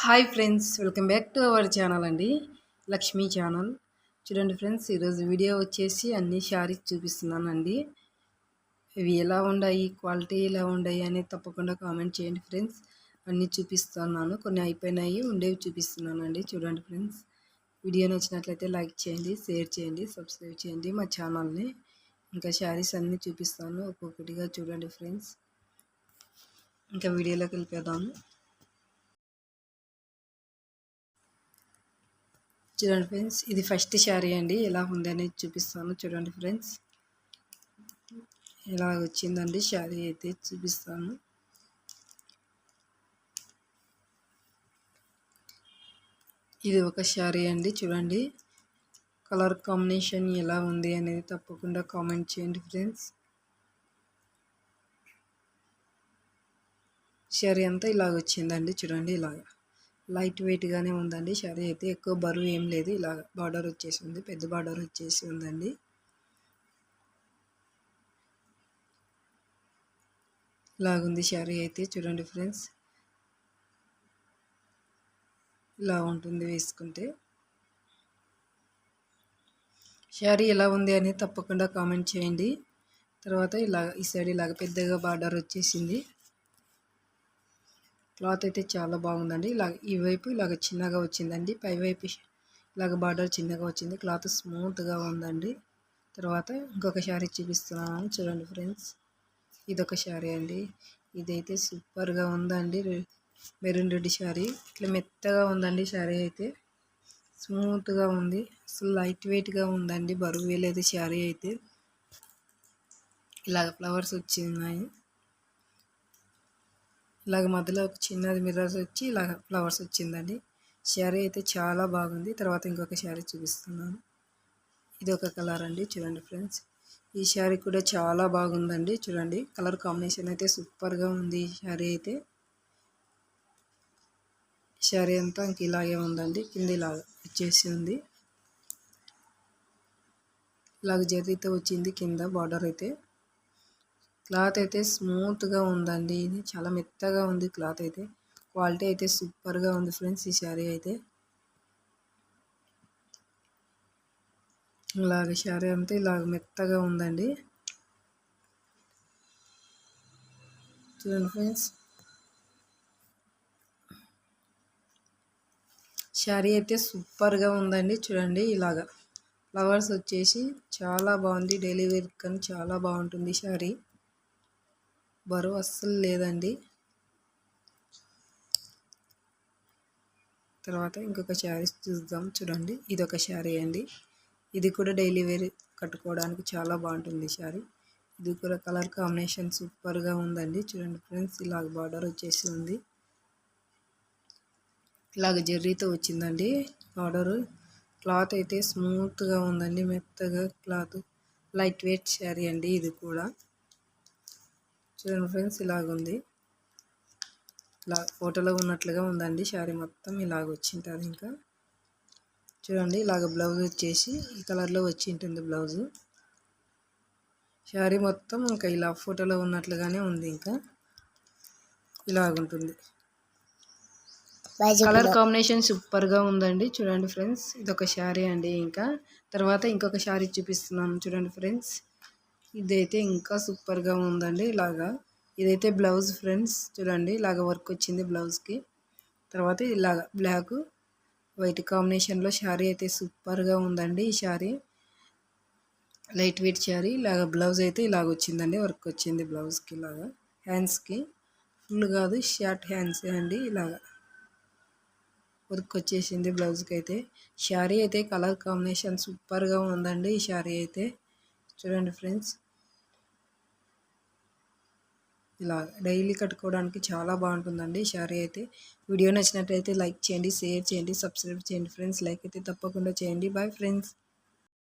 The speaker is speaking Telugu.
Hi friends welcome back to our channel అండి. లక్ష్మీ ఛానల్. చూడండి ఫ్రెండ్స్ ఈరోజు వీడియో వచ్చేసి అన్ని శారీస్ చూపిస్తున్నానండి. ఇవి ఎలా ఉన్నాయి క్వాలిటీ ఎలా ఉన్నాయి అనేది తప్పకుండా కామెంట్ చేయండి ఫ్రెండ్స్. అన్నీ చూపిస్తున్నాను కొన్ని అయిపోయినాయి ఉండేవి చూపిస్తున్నానండి. చూడండి ఫ్రెండ్స్ వీడియో నచ్చినట్లయితే లైక్ చేయండి షేర్ చేయండి సబ్స్క్రైబ్ చేయండి మా ఛానల్ని. ఇంకా శారీస్ అన్నీ చూపిస్తాను ఒక్కొక్కటిగా చూడండి ఫ్రెండ్స్. ఇంకా వీడియోలోకి వెళ్ళిపోదాము. చూడండి ఫ్రెండ్స్ ఇది ఫస్ట్ శారీ అండి. ఎలా ఉంది అనేది చూపిస్తాను. చూడండి ఫ్రెండ్స్ ఎలా వచ్చిందండి శారీ అయితే చూపిస్తాను. ఇది ఒక శారీ అండి చూడండి. కలర్ కాంబినేషన్ ఎలా ఉంది అనేది తప్పకుండా కామెంట్ చేయండి ఫ్రెండ్స్. శారీ అంతా ఇలాగ వచ్చిందండి చూడండి ఇలాగా. లైట్ వెయిట్గానే ఉందండి. శారీ అయితే ఎక్కువ బరువు ఏం లేదు. ఇలా బార్డర్ వచ్చేసి ఉంది. పెద్ద బార్డర్ వచ్చేసి ఉందండి. ఇలాగుంది శారీ అయితే. చూడండి ఫ్రెండ్స్. ఇలా ఉంటుంది వేసుకుంటే. శారీ ఎలా ఉంది అని తప్పకుండా కామెంట్ చేయండి. తర్వాత ఇలా ఈ సైడ్ ఇలాగ పెద్దగా బార్డర్ వచ్చేసింది. క్లాత్ అయితే చాలా బాగుందండి. ఇలా ఈ వైపు ఇలాగ చిన్నగా వచ్చిందండి. పై వైపు ఇలాగ బార్డర్ చిన్నగా వచ్చింది. క్లాత్ స్మూత్గా ఉందండి. తర్వాత ఇంకొక శారీ చూపిస్తున్నాను. చూడండి ఫ్రెండ్స్. ఇదొక శారీ అండి. ఇదైతే సూపర్గా ఉందండి. Maroon red sari. ఇట్లా మెత్తగా ఉందండి శారీ అయితే. స్మూత్గా ఉంది. అసలు లైట్ వెయిట్గా ఉందండి. బరువు వేయలేదు శారీ అయితే. ఇలాగ ఫ్లవర్స్ వచ్చినాయి. ఇలాగ మధ్యలో ఒక చిన్నది మిర్రర్స్ వచ్చి ఇలాగ ఫ్లవర్స్ వచ్చిందండి. శారీ అయితే చాలా బాగుంది. తర్వాత ఇంకొక శారీ చూపిస్తున్నాను. ఇది ఒక కలర్ అండి. చూడండి ఫ్రెండ్స్. ఈ శారీ కూడా చాలా బాగుందండి. చూడండి. కలర్ కాంబినేషన్ అయితే సూపర్గా ఉంది ఈ శారీ అయితే. శారీ అంతా ఇంక ఇలాగే ఉందండి. కింద ఇలా వచ్చేసి ఉంది. ఇలాగ జరిగితే వచ్చింది కింద బార్డర్ అయితే. క్లాత్ అయితే స్మూత్గా ఉందండి. ఇది చాలా మెత్తగా ఉంది క్లాత్ అయితే క్వాలిటీ అయితే సూపర్గా ఉంది ఫ్రెండ్స్ ఈ శారీ అయితే. ఇలాగ శారీ అంతా ఇలాగ మెత్తగా ఉందండి. చూడండి ఫ్రెండ్స్. శారీ అయితే సూపర్గా ఉందండి చూడండి ఇలాగా. ఫ్లవర్స్ వచ్చేసి చాలా బాగుంది. డైలీ వేర్ కానీ చాలా బాగుంటుంది శారీ. బరువు అస్సలు లేదండి. తర్వాత ఇంకొక శారీస్ చూద్దాం. చూడండి ఇది ఒక శారీ అండి. ఇది కూడా డైలీ వేర్ కట్టుకోవడానికి చాలా బాగుంటుంది శారీ. ఇది కూడా కలర్ కాంబినేషన్ సూపర్గా ఉందండి. చూడండి ఫ్రెండ్స్ ఇలాగ బార్డర్ వచ్చేసి ఉంది. ఇలాగ జర్రీతో వచ్చిందండి బార్డరు. క్లాత్ అయితే స్మూత్గా ఉందండి మెత్తగా క్లాత్. లైట్ వెయిట్ శారీ అండి ఇది కూడా. చూడండి ఫ్రెండ్స్ ఇలాగుంది. ఇలా ఫోటోలో ఉన్నట్లుగా ఉందండి శారీ మొత్తం ఇలాగ వచ్చింటుంది ఇంకా. చూడండి ఇలాగ బ్లౌజ్ వచ్చేసి ఈ కలర్లో వచ్చి ఉంటుంది బ్లౌజు. శారీ మొత్తం ఇంకా ఇలా ఫోటోలో ఉన్నట్లుగానే ఉంది ఇంకా. ఇలాగుంటుంది. కలర్ కాంబినేషన్ సూపర్గా ఉందండి. చూడండి ఫ్రెండ్స్ ఇది ఒక శారీ అండి ఇంకా. తర్వాత ఇంకొక శారీ చూపిస్తున్నాను చూడండి ఫ్రెండ్స్. ఇదైతే ఇంకా సూపర్గా ఉందండి ఇలాగా. ఇదైతే బ్లౌజ్ ఫ్రెండ్స్ చూడండి ఇలాగ వర్క్ వచ్చింది బ్లౌజ్కి. తర్వాత ఇలాగ బ్లాక్ వైట్ కాంబినేషన్లో శారీ అయితే సూపర్గా ఉందండి ఈ శారీ. లైట్ వెయిట్ శారీ ఇలాగ బ్లౌజ్ అయితే ఇలాగ వచ్చిందండి వర్క్ వచ్చింది బ్లౌజ్కి ఇలాగా. హ్యాండ్స్కి ఫుల్ కాదు షార్ట్ హ్యాండ్స్ అండి ఇలాగ. వర్క్ వచ్చేసింది బ్లౌజ్కి అయితే. శారీ అయితే కలర్ కాంబినేషన్ సూపర్గా ఉందండి ఈ శారీ అయితే. చూడండి ఫ్రెండ్స్. ఇలా డైలీ కట్టుకోవడానికి చాలా బాగుంటుందండి శారీ అయితే. వీడియో నచ్చినట్టయితే లైక్ చేయండి షేర్ చేయండి సబ్స్క్రైబ్ చేయండి ఫ్రెండ్స్. లైక్ అయితే తప్పకుండా చేయండి. Bye friends.